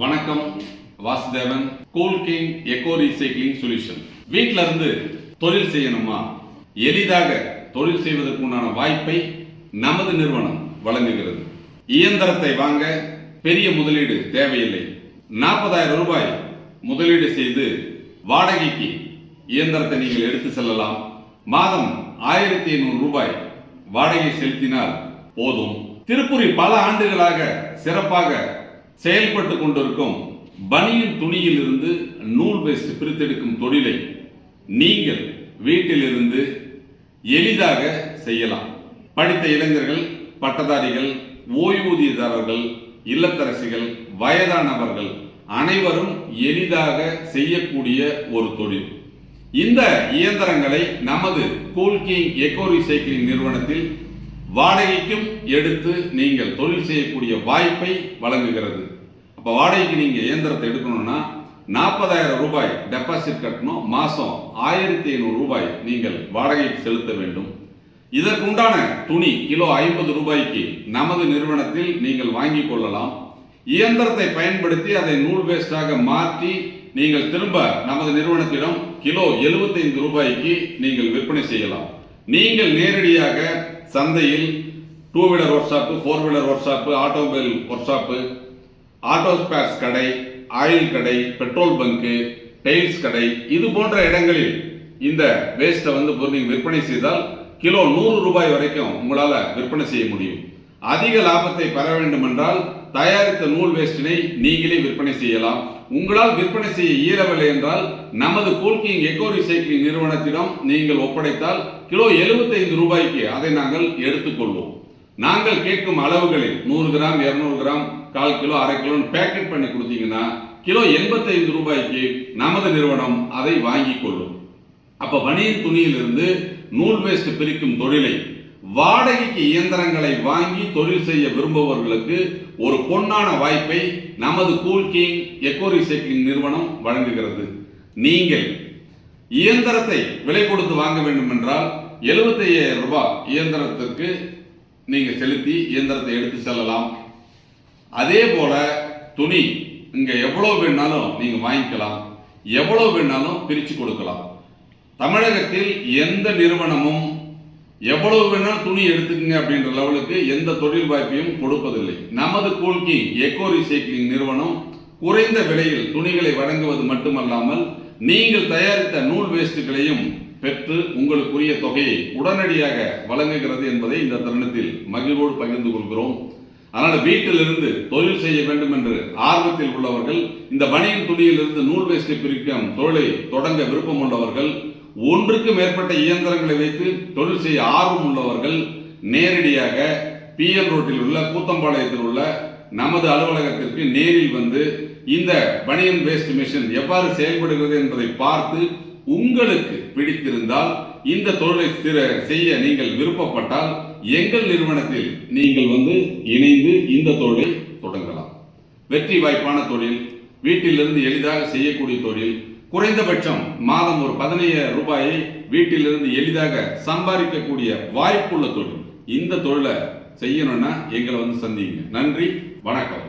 வணக்கம் Vasudevan cool king eco recycling solution வீட்டில இருந்து தொழில் செய்யணுமா? எளிதாக தொழில் செய்வதற்கு உண்டான வாய்ப்பை நமது நிறுவனம் வழங்குகிறது. இயந்திரத்தை வாங்க பெரிய முதலீடு தேவையில்லை. நாற்பதாயிரம் ரூபாய் முதலீடு செய்து வாடகைக்கு இயந்திரத்தை நீங்கள் எடுத்து செல்லலாம். மாதம் ஆயிரத்தி ஐநூறு ரூபாய் வாடகை செலுத்தினால் போதும். திருப்பூரில் பல ஆண்டுகளாக சிறப்பாக செயல்பட்டு கொண்டிருக்கும் பனியின் துணியில் இருந்து நூல் வேஸ்ட் பிரித்தெடுக்கும் தொழிலை நீங்கள் வீட்டிலிருந்து எளிதாக செய்யலாம். படித்த இளைஞர்கள் பட்டதாரிகள் ஓய்வூதியதாரர்கள் இல்லத்தரசிகள் வயதானவர்கள் அனைவரும் எளிதாக செய்யக்கூடிய ஒரு தொழில். இந்த இயந்திரங்களை நமது கூல்கிங் எக்கோ ரீசைக்கிளிங் நிறுவனத்தில் வாடகைக்கும் எடுத்து நீங்கள் தொழில் செய்யக்கூடிய வாய்ப்பை வழங்குகிறது. அப்போ வாடகைக்கு நீங்கள் இயந்திரத்தை எடுக்கணும்னா நாற்பதாயிரம் ரூபாய் டெபாசிட் கட்டணும். மாதம் ஆயிரத்தி ஐநூறு ரூபாய் நீங்கள் வாடகைக்கு செலுத்த வேண்டும். இதற்குண்டான துணி கிலோ ஐம்பது ரூபாய்க்கு நமது நிறுவனத்தில் நீங்கள் வாங்கிக் கொள்ளலாம். இயந்திரத்தை பயன்படுத்தி அதை நூல் வேஸ்டாக மாற்றி நீங்கள் திரும்ப நமது நிறுவனத்திடம் கிலோ 75 ரூபாய்க்கு நீங்கள் விற்பனை செய்யலாம். நீங்கள் நேரடியாக சந்தையில் two wheeler workshop four wheeler workshop automobile workshop auto spares கடை ஆயில் கடை பெட்ரோல் பங்கு டெயில்ஸ் கடை இது போன்ற இடங்களில் இந்த வேஸ்ட்டை வந்து பொருள் நீங்கள் விற்பனை செய்தால் கிலோ நூறு ரூபாய் வரைக்கும் உங்களால் விற்பனை செய்ய முடியும். அதிக லாபத்தை பெற வேண்டும் என்றால் தயாரித்த நூல் வேஸ்டினை நீங்களே விற்பனை செய்யலாம். உங்களால் விற்பனை செய்ய இயலவில்லை என்றால் நமது கோல்கிங் எக்கோ ரீசைக்ளிங் நிறுவனத்திடம் நீங்கள் ஒப்படைத்தால் கிலோ 75 ரூபாய்க்கு அதை நாங்கள் எடுத்துக்கொள்வோம். நாங்கள் கேட்கும் அளவுகளில் நூறு கிராம் இருநூறு கிராம் கால் கிலோ அரை கிலோன்னு பேக்கெட் பண்ணி கொடுத்தீங்கன்னா கிலோ 85 ரூபாய்க்கு நமது நிறுவனம் அதை வாங்கி கொள்ளும். அப்ப வணிக துணியிலிருந்து நூல் வேஸ்ட் பிரிக்கும் தொழிலை வாடகைக்கு இயந்திரங்களை வாங்கி தொழில் செய்ய விரும்புபவர்களுக்கு ஒரு பொன்னான வாய்ப்பை நமது கூல் கிங் எக்கோ ரீசைக்ளிங் நிறுவனம் வழங்குகிறது. நீங்கள் இயந்திரத்தை விலை கொடுத்து வாங்க வேண்டும் என்றால் 75000 ரூபாய் இயந்திரத்திற்கு நீங்கள் செலுத்தி இயந்திரத்தை எடுத்து செல்லலாம். அதே போல துணி இங்கே எவ்வளோ வேணாலும் நீங்கள் வாங்கிக்கலாம். எவ்வளோ வேணாலும் பிரித்து கொடுக்கலாம். தமிழகத்தில் எந்த நிறுவனமும் எவ்வளவு வேணாலும் துணி எடுத்துக்கங்க அப்படின்ற லெவலுக்கு எந்த தொழில் வாய்ப்பையும் கொடுப்பதில்லை. நமது கோல்கி எக்கோ ரீசைக்ளிங் நிறுவனம் குறைந்த விலையில் துணிகளை வழங்குவது மட்டுமல்லாமல் நீங்கள் தயாரித்த நூல் வேஸ்ட்டுகளையும் பெற்று உங்களுக்குரிய தொகையை உடனடியாக வழங்குகிறது என்பதை இந்த தருணத்தில் மகிழ்வோடு பகிர்ந்து கொள்கிறோம். அதனால் வீட்டிலிருந்து தொழில் செய்ய வேண்டும் என்று ஆர்வத்தில் உள்ளவர்கள் இந்த பணியின் துணியிலிருந்து நூல் வேஸ்டை பிரிக்கும் தொழிலை தொடங்க விருப்பம் உள்ளவர்கள் ஒன்றுக்கு மேற்பட்ட இயந்திரங்களை வைத்து தொழில் செய்ய ஆர்வம் உள்ளவர்கள் நேரடியாக பிஎல் ரோட்டில் உள்ள கூத்தம்பாளையத்தில் உள்ள நமது அலுவலகத்திற்கு நேரில் வந்து இந்த பனியன் வேஸ்ட் மிஷின் எவ்வாறு செயல்படுகிறது என்பதை பார்த்து உங்களுக்கு பிடித்திருந்தால் இந்த தொழிலை திற- செய்ய நீங்கள் விருப்பப்பட்டால் எங்கள் நிறுவனத்தில் நீங்கள் வந்து இணைந்து இந்த தொழிலை தொடங்கலாம். வெற்றி வாய்ப்பான தொழில் வீட்டிலிருந்து எளிதாக செய்யக்கூடிய தொழில் குறைந்தபட்சம் மாதம் ஒரு பதினையாயிரம் ரூபாயை வீட்டிலிருந்து எளிதாக சம்பாதிக்கக்கூடிய வாய்ப்புள்ள தொழில். இந்த தொழிலை செய்யணும்னா எங்களை வந்து சந்திங்க நன்றி வணக்கம்.